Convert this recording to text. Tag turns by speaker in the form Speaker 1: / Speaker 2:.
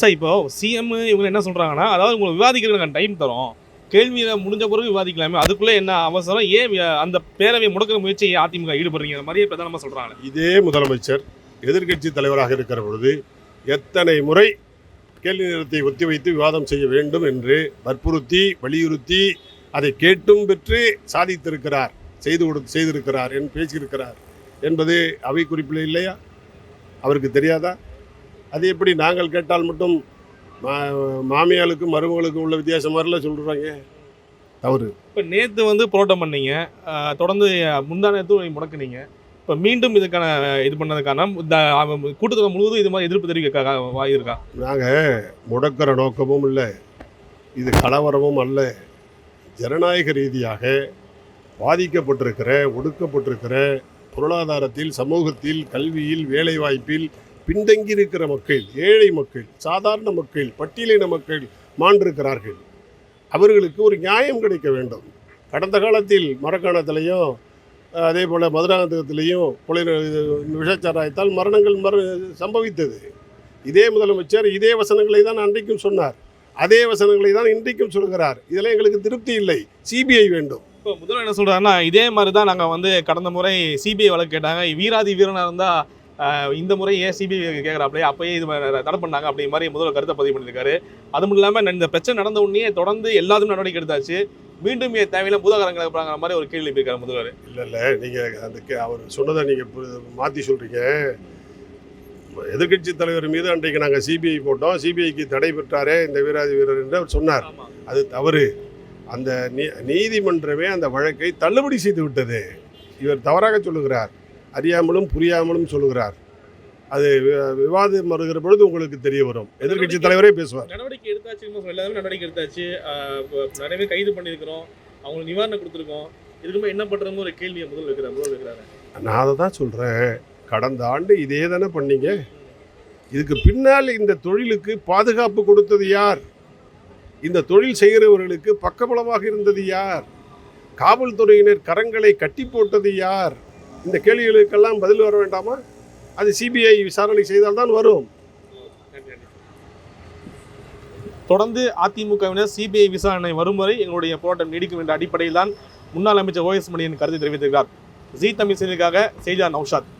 Speaker 1: Sir இப்போ CM இவங்க என்ன சொல்கிறாங்கன்னா அதாவது உங்களுக்கு விவாதிக்கிறதுக்கு நாங்கள் டைம் தரோம். கேள்வியில் முடிஞ்ச பிறகு விவாதிக்கலாமே. அதுக்குள்ளே என்ன அவசரம்? ஏன் அந்த பேரவையை முடக்கிற முயற்சியை அதிமுக ஈடுபடுறீங்க மாதிரியே பிரதானமா சொல்கிறாங்க
Speaker 2: இதே முதலமைச்சர் எதிர்க்கட்சி தலைவராக இருக்கிற பொழுது எத்தனை முறை கேள்வி நேரத்தை ஒத்திவைத்து விவாதம் செய்ய வேண்டும் என்று வற்புறுத்தி வலியுறுத்தி அதை கேட்டும் பெற்று சாதித்திருக்கிறார் செய்து கொடு செய்திருக்கிறார் என்று பேசியிருக்கிறார் என்பது அவை குறிப்பில் இல்லையா? அவருக்கு தெரியாதா? அது எப்படி நாங்கள் கேட்டால் மட்டும் மா மாமியாளுக்கும் மருமகளுக்கும் உள்ள வித்தியாசம் மாதிரிலாம் சொல்கிறாங்க தவறு.
Speaker 1: இப்போ நேத்து வந்து போராட்டம் பண்ணீங்க. தொடர்ந்து முந்தா நேரத்து முடக்குனீங்க. இப்போ மீண்டும் இதுக்கான இது பண்ணதுக்கான இந்த கூட்டத்தில் முழுவதும் இது மாதிரி எதிர்ப்பு தெரிவிக்க வாய் இருக்கா?
Speaker 2: நாங்கள் முடக்கிற நோக்கமும் இல்லை. இது கலவரமும் அல்ல. ஜனநாயக ரீதியாக பாதிக்கப்பட்டிருக்கிற ஒடுக்கப்பட்டிருக்கிற பொருளாதாரத்தில் சமூகத்தில் கல்வியில் வேலைவாய்ப்பில் பின்தங்கியிருக்கிற மக்கள் ஏழை மக்கள் சாதாரண மக்கள் பட்டியலின மக்கள் மாண்டிருக்கிறார்கள். அவர்களுக்கு ஒரு நியாயம் கிடைக்க வேண்டும். கடந்த காலத்தில் மரக்காணத்திலையும் அதே போல் மதுராந்தகத்திலையும் கொலை விஷச்சாராயத்தால் மரணங்கள் மர சம்பவித்தது. இதே முதலமைச்சர் இதே வசனங்களை தான் அன்றைக்கும் சொன்னார். அதே வசனங்களை தான் இன்றைக்கும் சொல்கிறார். இதில் எங்களுக்கு திருப்தி இல்லை. சிபிஐ வேண்டும்.
Speaker 1: இப்போ முதல்வர் என்ன சொல்கிறாருன்னா இதே மாதிரி தான் நாங்கள் வந்து கடந்த முறை சிபிஐ வழக்கு கேட்டாங்க. வீராதி வீரனாக இருந்தால் இந்த முறை ஏன் சிபிஐ கேட்குறாப்லையே அப்பயே இது தடை பண்ணாங்க அப்படி மாதிரி முதல்வர் கருத்தை பதிவு பண்ணியிருக்காரு. அது மட்டும் இல்லாமல் இந்த பிரச்சனை நடந்த உடனே தொடர்ந்து எல்லாத்துக்கும் நடவடிக்கை எடுத்தாச்சு. மீண்டும் ஏன் தேவையில்ல பூதாகரங்களை இருக்கிற மாதிரி ஒரு கேள்வி எழுப்பியிருக்காரு முதல்வர்.
Speaker 2: இல்லை இல்லை நீங்கள் அந்த கே- அவர் சொன்னதை நீங்கள் மாற்றி சொல்கிறீங்க எதிர்க்கட்சி தலைவர் மீது அன்றைக்கு நாங்கள் சிபிஐ போட்டோம். சிபிஐக்கு தடை பெற்றாரே இந்த வீராதி வீரர் என்று அவர் சொன்னார். அது தவறு. அந்த நீதிமன்றமே அந்த வழக்கை தள்ளுபடி செய்து விட்டது. இவர் தவறாக சொல்லுகிறார். அறியாமலும் புரியாமலும் சொல்லுகிறார். அது விவாதம் வருகிற பொழுது உங்களுக்கு தெரிய வரும். எதிர்க்கட்சி தலைவரே பேசுவார்.
Speaker 1: நடவடிக்கை எடுத்தாச்சு எல்லாருமே நடவடிக்கை எடுத்தாச்சு. நிறைய பேர் கைது பண்ணியிருக்கிறோம். அவங்களுக்கு நிவாரணம் கொடுத்துருக்கோம். இதுக்குமே என்ன பண்ணுறதுன்னு ஒரு கேள்வியை வைக்கிறார் முதல்வர் வைக்கிறாரு.
Speaker 2: நான் அதை தான் சொல்கிறேன் கடந்த ஆண்டு இதே தானே பண்ணீங்க. இதுக்கு பின்னால் இந்த தொழிலுக்கு பாதுகாப்பு கொடுத்தது யார்? இந்த தொழில் செய்கிறவர்களுக்கு பக்கபலமாக இருந்தது யார்? காவல்துறையினர் கரங்களை கட்டி போட்டது யார்? இந்த கேள்விகளுக்கெல்லாம் பதில் வர வேண்டாமா? அது சிபிஐ விசாரணை செய்தால்தான் வரும்.
Speaker 1: நன்றி, தொடர்ந்து அதிமுகவினர் சிபிஐ விசாரணை வரும் வரை எங்களுடைய போராட்டம் நீடிக்கும் என்ற அடிப்படையில் தான் முன்னாள் அமைச்சர் ஓஎஸ் மணியன் கருத்து தெரிவித்திருக்கிறார். ஜி தமிழ் செய்திக்காக செய்தியாளர் நௌஷாத்.